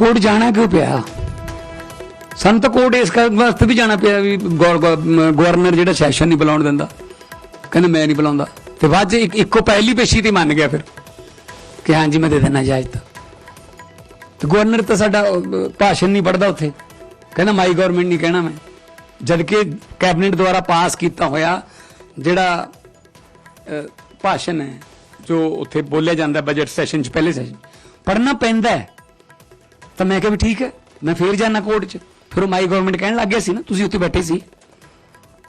ਕੋਟ ਜਾਣਾ ਕਿਉਂ ਪਿਆ? ਸੰਤ ਕੋਟ ਇਸ ਕਰਕੇ ਵਾਸਤੇ ਵੀ ਜਾਣਾ ਪਿਆ ਵੀ ਗੌਰ- ਗਵਰਨਰ ਜਿਹੜਾ ਸੈਸ਼ਨ ਨਹੀਂ ਬੁਲਾਉਣ ਦਿੰਦਾ। ਕਹਿੰਦਾ ਮੈਂ ਨਹੀਂ ਬੁਲਾਉਂਦਾ। ਤੇ ਬਾਅਦ ਚ ਇੱਕ- ਇੱਕੋ ਪਹਿਲੀ ਪੇਸ਼ੀ ਤੇ ਮੰਨ ਗਿਆ ਫਿਰ। ਕਿ ਹਾਂਜੀ, ਮੈਂ ਦੇ ਦੇਣਾ ਇਜਾਜ਼ਤ ਤੇ। ਗਵਰਨਰ ਤਾਂ ਸਾਡਾ ਭਾਸ਼ਣ ਨਹੀਂ ਪੜਦਾ ਉੱਥੇ। ਕਹਿੰਦਾ ਮਾਈ ਗਵਰਨਮੈਂਟ ਨਹੀਂ ਕਹਿਣਾ ਮੈਂ। ਜਦ ਕਿ ਕੈਬਨਿਟ ਦੁਆਰਾ ਪਾਸ ਕੀਤਾ ਹੋਇਆ ਜਿਹੜਾ ਭਾਸ਼ਣ ਹੈ, ਜੋ ਉੱਥੇ ਬੋਲਿਆ ਜਾਂਦਾ ਬਜਟ ਸੈਸ਼ਨ ਚ ਪਹਿਲੇ ਸੈਸ਼ਨ ਪੜਨਾ ਪੈਂਦਾ ਹੈ। ਤਾਂ ਮੈਂ ਕਿਹਾ ਵੀ ਠੀਕ ਹੈ, ਮੈਂ ਫੇਰ ਜਾਣਾ ਕੋਰਟ 'ਚ। ਫਿਰ ਉਹ ਮਾਈ ਗਵਰਨਮੈਂਟ ਕਹਿਣ ਲੱਗ ਗਿਆ ਸੀ ਨਾ, ਤੁਸੀਂ ਉੱਥੇ ਬੈਠੇ ਸੀ।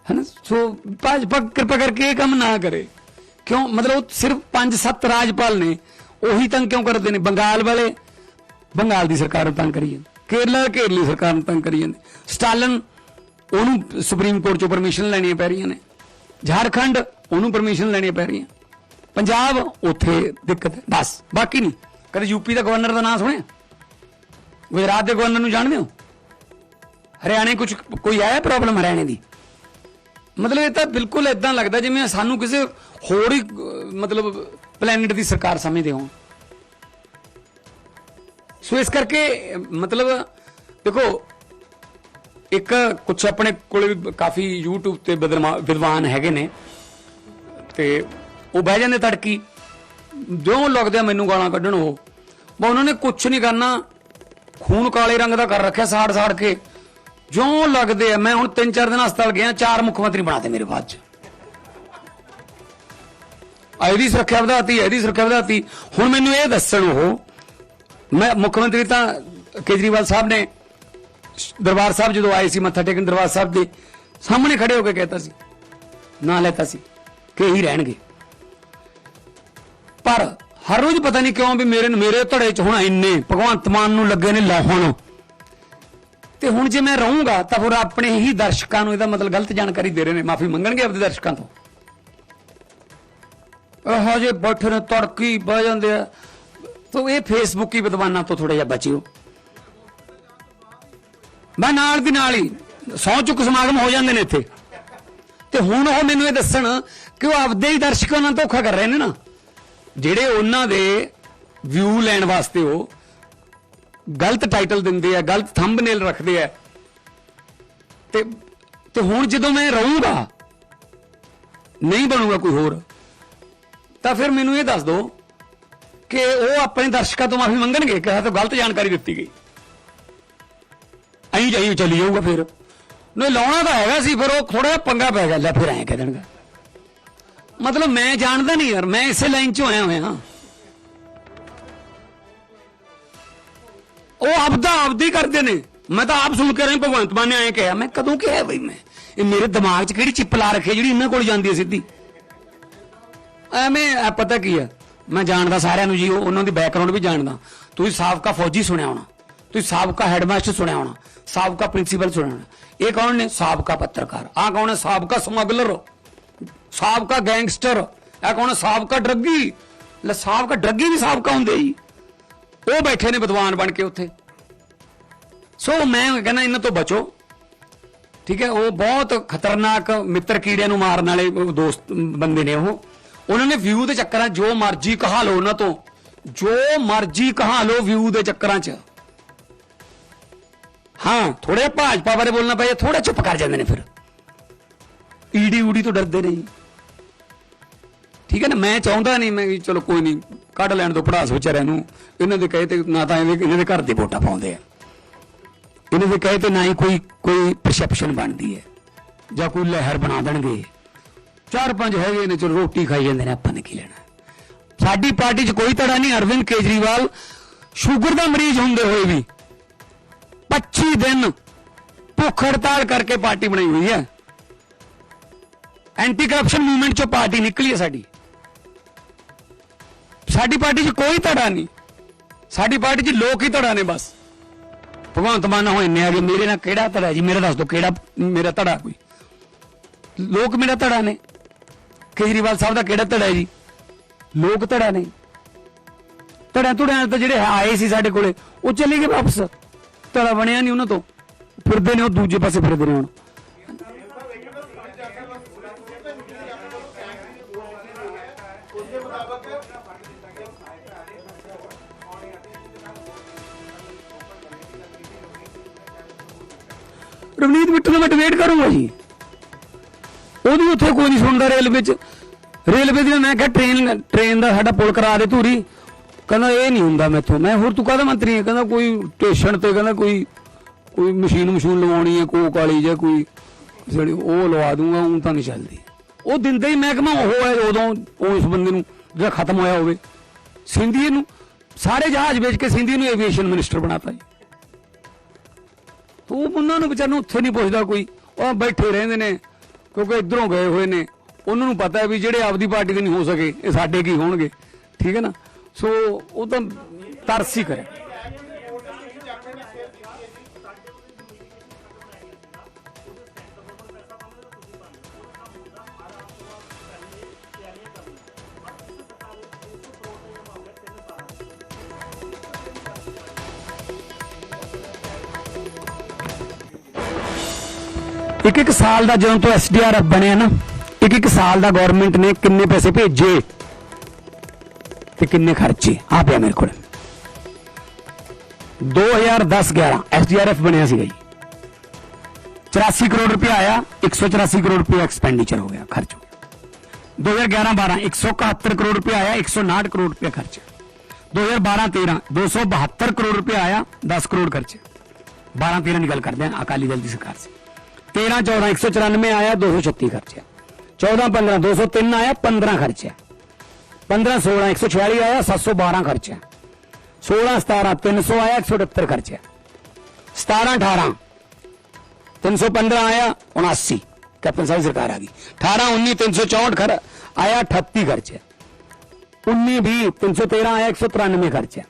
ਹੈਨਾ? ਸੋ ਭਾਜਪਾ ਕਿਰਪਾ ਕਰਕੇ ਇਹ ਕੰਮ ਨਾ ਕਰੇ। ਕਿਉਂ? ਮਤਲਬ ਉਹ ਸਿਰਫ 5-7 ਰਾਜਪਾਲ ਨੇ, ਉਹੀ ਤੰਗ ਕਿਉਂ ਕਰਦੇ ਨੇ? ਬੰਗਾਲ ਵਾਲੇ? ਬੰਗਾਲ ਦੀ ਸਰਕਾਰ ਨੂੰ ਤੰਗ ਕਰੀ ਜਾਂਦੇ। ਕੇਰਲਾ ਕੇਰਲੀ ਸਰਕਾਰ ਨੂੰ ਤੰਗ ਕਰੀ ਜਾਂਦੇ। ਸਟਾਲਨ, ਉਹਨੂੰ ਸੁਪਰੀਮ ਕੋਰਟ ਚੋਂ ਪਰਮਿਸ਼ਨ ਲੈਣੀਆਂ ਪੈ ਰਹੀਆਂ ਨੇ। ਝਾਰਖੰਡ, ਉਹਨੂੰ ਪਰਮਿਸ਼ਨ ਲੈਣੀਆਂ ਪੈ ਰਹੀਆਂ। ਪੰਜਾਬ, ਉੱਥੇ ਦਿੱਕਤ ਹੈ। ਬਸ, ਬਾਕੀ ਨਹੀਂ। ਕਦੇ ਯੂਪੀ ਦਾ ਗਵਰਨਰ ਦਾ ਨਾਮ ਸੁਣਿਆ? ਗੁਜਰਾਤ ਦੇ ਗਵਰਨਰ ਨੂੰ ਜਾਣਦੇ ਹੋ? ਹਰਿਆਣੇ ਕੁਝ ਕੋਈ ਆਇਆ ਪ੍ਰੋਬਲਮ ਹਰਿਆਣੇ ਦੀ? ਮਤਲਬ ਇਹ ਤਾਂ ਬਿਲਕੁਲ ਇਦਾਂ ਲੱਗਦਾ ਜਿਵੇਂ ਸਾਨੂੰ ਕਿਸੇ ਹੋਰ ਹੀ, ਮਤਲਬ ਪਲੈਨਟ ਦੀ ਸਰਕਾਰ ਸਮਝਦੇ ਹੋ ਸੋ ਇਸ ਕਰਕੇ, ਮਤਲਬ ਦੇਖੋ, ਇੱਕ ਕੁਝ ਆਪਣੇ ਕੋਲ ਵੀ ਕਾਫੀ YouTube ਤੇ ਵਿਦਰਮਾ- ਵਿਦਵਾਨ ਹੈਗੇ ਨੇ। ਤੇ ਉਹ ਬਹਿ ਜਾਂਦੇ ਤੜਕੀ। ਜਿਉਂ ਲੱਗਦੇ ਆ ਮੈਨੂੰ ਗਾਲਾਂ ਕੱਢਣ ਉਹ। ਮੈਂ ਉਹਨਾਂ ਨੇ ਕੁਝ ਨਹੀਂ ਕਰਨਾ। ਖੂਨ ਕਾਲੇ ਰੰਗ ਦਾ ਕਰ ਰੱਖਿਆ ਸਾੜ ਸਾੜ ਕੇ। ਜਿਉਂ ਲੱਗਦੇ ਆ, ਮੈਂ ਹੁਣ ਤਿੰਨ ਚਾਰ ਦਿਨ ਹਸਪਤਾਲ ਗਿਆ, ਚਾਰ ਮੁੱਖ ਮੰਤਰੀ ਬਣਾਤੇ ਮੇਰੇ ਬਾਅਦ ਚ। ਇਹਦੀ ਸੁਰੱਖਿਆ ਵਧਾਤੀ ਇਹਦੀ ਸੁਰੱਖਿਆ ਵਧਾਤੀ। ਹੁਣ ਮੈਨੂੰ ਇਹ ਦੱਸਣ ਉਹ, ਮੈਂ ਮੁੱਖ ਮੰਤਰੀ ਤਾਂ ਕੇਜਰੀਵਾਲ ਸਾਹਿਬ ਨੇ, ਦਰਬਾਰ ਸਾਹਿਬ ਜਦੋਂ ਆਏ ਸੀ, ਮੱਥਾ ਟੇਕਣ ਦਰਬਾਰ ਸਾਹਿਬ ਦੇ ਸਾਹਮਣੇ ਖੜੇ ਹੋ ਕੇ ਕਹਿਤਾ ਸੀ, ਨਾ ਲੈਤਾ ਸੀ ਕਿ ਇਹੀ ਰਹਿਣਗੇ। ਪਰ ਹਰ ਰੋਜ਼ ਪਤਾ ਨਹੀਂ ਕਿਉਂ ਵੀ ਮੇਰੇ ਮੇਰੇ ਧੜੇ ਚ ਹੁਣ ਇੰਨੇ ਭਗਵੰਤ ਮਾਨ ਨੂੰ ਲੱਗੇ ਨੇ ਲਾਹਣ। ਤੇ ਹੁਣ ਜੇ ਮੈਂ ਰਹੂੰਗਾ, ਤਾਂ ਫਿਰ ਆਪਣੇ ਹੀ ਦਰਸ਼ਕਾਂ ਨੂੰ ਇਹਦਾ ਮਤਲਬ ਗਲਤ ਜਾਣਕਾਰੀ ਦੇ ਰਹੇ ਨੇ। ਮਾਫੀ ਮੰਗਣਗੇ ਆਪਣੇ ਦਰਸ਼ਕਾਂ ਤੋਂ। ਇਹੋ ਜੇ ਬੈਠੇ ਨੇ, ਤੜਕੀ ਬਹਿ ਜਾਂਦੇ ਆ। ਤੋ ਇਹ ਫੇਸਬੁੱਕੀ ਵਿਦਵਾਨਾਂ ਤੋਂ ਥੋੜਾ ਜਿਹਾ ਬਚਿਓ। ਮੈਂ ਨਾਲ ਦੀ ਨਾਲ ਹੀ ਸੌ ਚੁੱਕ ਸਮਾਗਮ ਹੋ ਜਾਂਦੇ ਨੇ ਇੱਥੇ। ਤੇ ਹੁਣ ਉਹ ਮੈਨੂੰ ਇਹ ਦੱਸਣ ਕਿ ਉਹ ਆਪਦੇ ਹੀ ਦਰਸ਼ਕਾਂ ਨਾਲ ਧੋਖਾ ਕਰ ਰਹੇ ਨੇ ਨਾ। ਜਿਹੜੇ ਉਹਨਾਂ ਦੇ ਵਿਊ ਲੈਣ ਵਾਸਤੇ ਉਹ ਗਲਤ ਟਾਈਟਲ ਦਿੰਦੇ ਆ, ਗਲਤ ਥੰਬਨੇਲ ਰੱਖਦੇ ਆ। ਤੇ ਤੇ ਹੁਣ ਜਦੋਂ ਮੈਂ ਰਹੂੰਗਾ, ਨਹੀਂ ਬਣੂਗਾ ਕੋਈ ਹੋਰ, ਤਾਂ ਫਿਰ ਮੈਨੂੰ ਇਹ ਦੱਸ ਦਿਓ ਕਿ ਉਹ ਆਪਣੇ ਦਰਸ਼ਕਾਂ ਤੋਂ ਮਾਫੀ ਮੰਗਣਗੇ, ਕਿ ਇਹ ਤਾਂ ਗਲਤ ਜਾਣਕਾਰੀ ਦਿੱਤੀ ਗਈ। ਅਹੀਂ ਜਾਈ ਚੱਲੀ ਜਾਊਗਾ ਫਿਰ। ਨਹੀਂ, ਲਾਉਣਾ ਤਾਂ ਹੈਗਾ ਸੀ, ਫਿਰ ਉਹ ਥੋੜਾ ਜਿਹਾ ਪੰਗਾ ਪੈ ਗਿਆ, ਲੈ ਫਿਰ ਐਂ ਕਹਿ ਦੇਣਗੇ। ਮਤਲਬ ਮੈਂ ਜਾਣਦਾ ਨਹੀਂ ਯਾਰ, ਮੈਂ ਇਸੇ ਲਾਈਨ 'ਚੋਂ ਆਇਆ ਹੋਇਆ। ਉਹ ਆਪਦਾ ਆਪਦੀ ਕਰਦੇ ਨੇ। ਮੈਂ ਤਾਂ ਆਪ ਸੁਣ ਕੇ ਰਿਹਾ ਭਗਵੰਤ ਮਾਨ ਨੇ ਐਂ ਕਿਹਾ, ਮੈਂ ਕਦੋਂ ਕਿਹਾ ਬਈ ਮੈਂ? ਇਹ ਮੇਰੇ ਦਿਮਾਗ 'ਚ ਕਿਹੜੀ ਚਿੱਪ ਲਾ ਰੱਖੀ ਜਿਹੜੀ ਇਹਨਾਂ ਕੋਲ ਜਾਂਦੀ ਹੈ ਸਿੱਧੀ? ਐਵੇਂ ਪਤਾ ਕੀ ਆ ਮੈਂ ਜਾਣਦਾ ਸਾਰਿਆਂ ਨੂੰ ਜੀ ਉਹਨਾਂ ਦੀ ਬੈਕਗ੍ਰਾਉਂਡ ਵੀ ਜਾਣਦਾ। ਤੁਸੀਂ ਸਾਬਕਾ ਫੌਜੀ ਸੁਣਿਆ ਹੋਣਾ। ਤੁਸੀਂ ਸਾਬਕਾ ਹੈਡਮਾਸਟਰ ਸੁਣਿਆ ਹੋਣਾ। ਸਾਬਕਾ ਪ੍ਰਿੰਸੀਪਲ ਸੁਣਿਆ ਹੋਣਾ। ਇਹ ਕੌਣ ਨੇ? ਸਾਬਕਾ ਪੱਤਰਕਾਰ। ਆ ਕੌਣ ਹੈ? ਸਾਬਕਾ ਸਮਗਲਰ। ਸਾਬਕਾ ਗੈਂਗਸਟਰ। ਇਹ ਕੌਣ ਸਾਬਕਾ ਡਰੱਗੀ। ਲੈ, ਸਾਬਕਾ ਡਰੱਗੀ ਵੀ ਸਾਬਕਾ ਹੁੰਦੇ ਜੀ। ਉਹ ਬੈਠੇ ਨੇ ਵਿਦਵਾਨ ਬਣ ਕੇ ਉੱਥੇ। ਸੋ ਮੈਂ ਕਹਿੰਦਾ ਇਹਨਾਂ ਤੋਂ ਬਚੋ। ਠੀਕ ਹੈ, ਉਹ ਬਹੁਤ ਖਤਰਨਾਕ ਮਿੱਤਰ ਕੀੜਿਆਂ ਨੂੰ ਮਾਰਨ ਵਾਲੇ ਦੋਸਤ ਬੰਦੇ ਨੇ ਉਹ। ਉਹਨਾਂ ਨੇ ਵਿਊ ਦੇ ਚੱਕਰਾਂ ਜੋ ਮਰਜ਼ੀ ਕਹਾ ਲਓ ਉਹਨਾਂ ਤੋਂ। ਜੋ ਮਰਜ਼ੀ ਕਹਾ ਲਓ ਵਿਊ ਦੇ ਚੱਕਰਾਂ 'ਚ। ਹਾਂ ਥੋੜੇ ਭਾਜਪਾ ਬਾਰੇ ਬੋਲਣਾ ਪਏ ਥੋੜਾ ਚੁੱਪ ਕਰ ਜਾਂਦੇ ਨੇ ਫਿਰ। ਈਡੀ ਊਡੀ ਤੋਂ ਡਰਦੇ ਨਹੀਂ ਠੀਕ ਹੈ ਨਾ, ਮੈਂ ਚਾਹੁੰਦਾ ਨਹੀਂ, ਮੈਂ ਵੀ ਚਲੋ ਕੋਈ ਨਹੀਂ, ਕੱਢ ਲੈਣ ਦੋ ਪੜਾਸ ਵਿਚਾਰਿਆਂ ਨੂੰ। ਇਹਨਾਂ ਦੇ ਕਹੇ ਤੇ ਨਾ ਤਾਂ ਇਹਦੇ, ਇਹਨਾਂ ਦੇ ਘਰ ਦੇ ਵੋਟਾਂ ਪਾਉਂਦੇ ਆ। ਇਹਨਾਂ ਦੇ ਕਹੇ ਤੇ ਨਾ ਹੀ ਕੋਈ ਕੋਈ ਪਰਸੈਪਸ਼ਨ ਬਣਦੀ ਹੈ। ਜਾਂ ਕੋਈ ਲਹਿਰ ਬਣਾ ਦੇਣਗੇ। ਚਾਰ ਪੰਜ ਹੈਗੇ ਨੇ, ਚਲੋ ਰੋਟੀ ਖਾਈ ਜਾਂਦੇ ਨੇ, ਆਪਾਂ ਨੇ ਕੀ ਲੈਣਾ। ਸਾਡੀ ਪਾਰਟੀ 'ਚ ਕੋਈ ਧੜਾ ਨਹੀਂ, ਅਰਵਿੰਦ ਕੇਜਰੀਵਾਲ ਸ਼ੂਗਰ ਦਾ ਮਰੀਜ਼ ਹੁੰਦੇ ਹੋਏ ਵੀ 25 ਦਿਨ ਭੁੱਖ ਹੜਤਾਲ ਕਰਕੇ ਪਾਰਟੀ ਬਣਾਈ ਹੋਈ ਹੈ। ਐਂਟੀ ਕਰਪਸ਼ਨ ਮੂਵਮੈਂਟ 'ਚੋਂ ਪਾਰਟੀ ਨਿਕਲੀ ਹੈ ਸਾਡੀ। ਸਾਡੀ ਪਾਰਟੀ 'ਚ ਕੋਈ ਧੜਾ ਨਹੀਂ। ਸਾਡੀ ਪਾਰਟੀ 'ਚ ਲੋਕ ਹੀ ਧੜਾ ਨੇ ਬਸ। ਭਗਵੰਤ ਮਾਨ ਹੋਏ ਨੇ ਆ ਮੇਰੇ ਨਾਲ ਕਿਹੜਾ ਧੜਾ ਜੀ? ਮੇਰਾ ਦੱਸ ਦਿਓ ਕਿਹੜਾ ਮੇਰਾ ਧੜਾ ਕੋਈ? ਲੋਕ ਮੇਰਾ ਧੜਾ ਨੇ। ਕੇਜਰੀਵਾਲ ਸਾਹਿਬ ਦਾ ਕਿਹੜਾ ਧੜਾ ਹੈ ਜੀ? ਲੋਕ ਧੜਾ ਨੇ। ਧੜਾ ਧੜਿਆਂ ਤਾਂ ਜਿਹੜੇ ਆਏ ਸੀ ਸਾਡੇ ਕੋਲੇ, ਉਹ ਚਲੇ ਗਏ ਵਾਪਸ। ਧੜਾ ਬਣਿਆ ਨਹੀਂ ਉਹਨਾਂ ਤੋਂ। ਫਿਰਦੇ ਨੇ ਉਹ ਦੂਜੇ ਪਾਸੇ ਫਿਰਦੇ ਨੇ ਹੁਣ। ਰਵਨੀਤ ਬਿੱਟੂ ਦਾ ਮੈਂ ਡਿਬੇਟ ਕਰੂੰਗਾ ਜੀ। ਉਹਦੀ ਉੱਥੇ ਕੋਈ ਨਹੀਂ ਸੁਣਦਾ ਰੇਲਵੇ 'ਚ ਰੇਲਵੇ ਦੀ ਮੈਂ ਕਿਹਾ ਟ੍ਰੇਨ ਟ੍ਰੇਨ ਦਾ ਸਾਡਾ ਪੁਲ ਕਰਾ ਦੇ ਧੂਰੀ। ਕਹਿੰਦਾ ਇਹ ਨਹੀਂ ਹੁੰਦਾ ਮੈਥੋਂ। ਮੈਂ ਹੋਰ ਤੂੰ ਕਾਹਦਾ ਮੰਤਰੀ ਹੈ? ਕਹਿੰਦਾ ਕੋਈ ਸਟੇਸ਼ਨ ਤੇ ਕਹਿੰਦਾ ਕੋਈ ਕੋਈ ਮਸ਼ੀਨ ਮਸ਼ੀਨ ਲਵਾਉਣੀ ਹੈ, ਕੋਕ ਵਾਲੀ ਜਾਂ ਕੋਈ ਜਿਹੜੀ ਉਹ ਲਵਾ ਦੂੰਗਾ ਉਹ ਤਾਂ ਨਹੀਂ ਚੱਲਦੀ। ਉਹ ਦਿੰਦੇ ਹੀ ਮਹਿਕਮਾ ਉਹ ਹੈ, ਉਦੋਂ ਉਹ ਇਸ ਬੰਦੇ ਨੂੰ ਜਿਹੜਾ ਖਤਮ ਹੋਇਆ ਹੋਵੇ। ਸਿੰਧੀ ਨੂੰ, ਸਾਰੇ ਜਹਾਜ਼ ਵੇਚ ਕੇ ਸਿੰਧੀ ਨੂੰ ਐਵੀਏਸ਼ਨ ਮਿਨਿਸਟਰ ਬਣਾਤਾ ਜੀ। ਉਹ ਉਹਨਾਂ ਨੂੰ ਵਿਚਾਰ ਨੂੰ ਉੱਥੇ ਨਹੀਂ ਪੁੱਛਦਾ ਕੋਈ। ਉਹ ਬੈਠੇ ਰਹਿੰਦੇ ਨੇ, ਕਿਉਂਕਿ ਇਧਰੋਂ ਗਏ ਹੋਏ ਨੇ। ਉਹਨਾਂ ਨੂੰ ਪਤਾ ਹੈ ਵੀ ਜਿਹੜੇ ਆਪਦੀ ਪਾਰਟੀ ਦੇ ਨਹੀਂ ਹੋ ਸਕੇ, ਇਹ ਸਾਡੇ ਕੀ ਹੋਣਗੇ। ਠੀਕ ਹੈ ਨਾ? ਸੋ ਉਹ ਤਾਂ ਤਰਸ ਹੀ ਕਰੇ ਇੱਕ ਇੱਕ ਸਾਲ ਦਾ ਜਦੋਂ ਤੋਂ ਐਸਡੀਆਰਐਫ ਬਣਿਆ ਨਾ ਇੱਕ ਇੱਕ ਸਾਲ ਦਾ ਗਵਰਨਮੈਂਟ ਨੇ ਕਿੰਨੇ ਪੈਸੇ ਭੇਜੇ ਤੇ ਕਿੰਨੇ ਖਰਚੇ ਆ ਪਿਆ ਮੇਰੇ ਕੋਲ 2010-11 ਐਸਡੀਆਰਐਫ ਬਣਿਆ ਸੀਗਾ ਜੀ 84 ਕਰੋੜ ਰੁਪਏ ਆਇਆ 184 ਕਰੋੜ ਰੁਪਏ ਐਕਸਪੈਂਡੀਚਰ ਹੋ ਗਿਆ ਖਰਚ ਹੋ ਗਿਆ 2011-12 171 ਕਰੋੜ ਰੁਪਏ ਆਇਆ 159 ਕਰੋੜ ਰੁਪਏ ਖਰਚ 2012-13 272 ਕਰੋੜ ਰੁਪਏ ਆਇਆ 10 ਕਰੋੜ ਖਰਚ 12-13 ਦੀ ਗੱਲ ਕਰਦੇ ਹਾਂ ਅਕਾਲੀ ਦਲ ਦੀ ਸਰਕਾਰ ਸੀ 13 14 194 ਆਇਆ 236 ਖਰਚਿਆ 14 15 203 ਆਇਆ 15 ਖਰਚਿਆ 15 16 146 ਆਇਆ 712 ਖਰਚਿਆ 16 17 300 ਆਇਆ 178 ਖਰਚਿਆ 17 18 315 ਆਇਆ 79 ਕੈਪਟਨ ਸਾਹਿਬ ਸਰਕਾਰ ਆ ਗਈ 18 19 364 ਖਰ ਆਇਆ 38 ਖਰਚਿਆ 19 20 313 ਆਇਆ 193 ਖਰਚਿਆ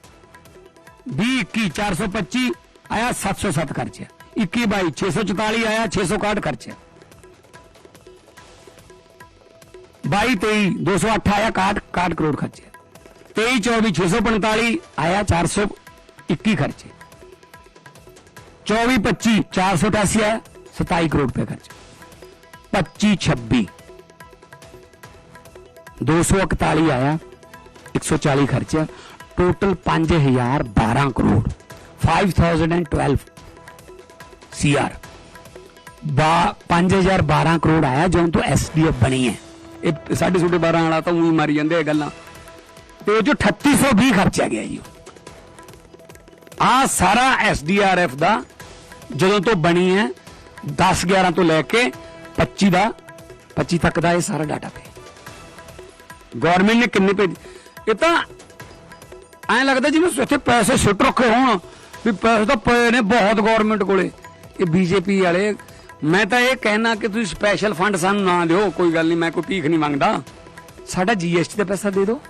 20 21 425 ਆਇਆ 707 ਖਰਚਿਆ 21 22 644 ਆਇਆ 661 ਖਰਚਿਆ। 22 23 208 ਆਇਆ 61 61 ਕਰੋੜ ਖਰਚਿਆ। 23 24 645 ਆਇਆ 421 ਖਰਚੇ। 24 25 488 ਆਇਆ 27 ਕਰੋੜ ਰੁਪਏ ਖਰਚ। 25 26 241 ਆਇਆ 140 ਖਰਚਿਆ। ਟੋਟਲ 5012 ਕਰੋੜ। 5012 ਸੀਆਰ ਬਾ 5012 ਕਰੋੜ ਆਇਆ ਜਦੋਂ ਤੋਂ ਐਸਡੀਐਫ ਬਣੀ ਹੈ। ਇਹ ਸਾਡੇ ਛੋਟੇ 12 ਵਾਲਾ ਤਾਂ ਉਹੀ ਮਾਰੀ ਜਾਂਦੇ ਇਹ ਗੱਲਾਂ। ਤੇ ਉਹ ਜੋ 3820 ਖਰਚਿਆ ਗਿਆ ਜੀ ਆ ਸਾਰਾ ਐਸਡੀਆਰਐਫ ਦਾ ਜਦੋਂ ਤੋਂ ਬਣੀ ਹੈ 10 11 ਤੋਂ ਲੈ ਕੇ 25 ਦਾ 25 ਤੱਕ ਦਾ ਇਹ ਸਾਰਾ ਡਾਟਾ ਪਿਆ। ਗਵਰਨਮੈਂਟ ਨੇ ਕਿੰਨੇ ਭੇਜ ਇਹ ਤਾਂ ਐਂ ਲੱਗਦਾ ਜਿਵੇਂ ਇੱਥੇ ਪੈਸੇ ਸੁੱਟ ਰੱਖੇ ਹੋਣ, ਵੀ ਪੈਸੇ ਤਾਂ ਪਏ ਨੇ ਬਹੁਤ ਗਵਰਨਮੈਂਟ ਕੋਲੇ। ਇਹ ਬੀਜੇਪੀ ਵਾਲੇ, ਮੈਂ ਤਾਂ ਇਹ ਕਹਿਣਾ ਕਿ ਤੁਸੀਂ ਸਪੈਸ਼ਲ ਫੰਡ ਸਾਨੂੰ ਨਾ ਦਿਓ, ਕੋਈ ਗੱਲ ਨਹੀਂ, ਮੈਂ ਕੋਈ ਭੀਖ ਨਹੀਂ ਮੰਗਦਾ। ਸਾਡਾ ਜੀਐਸਟੀ ਦਾ ਪੈਸਾ ਦੇ ਦਿਓ।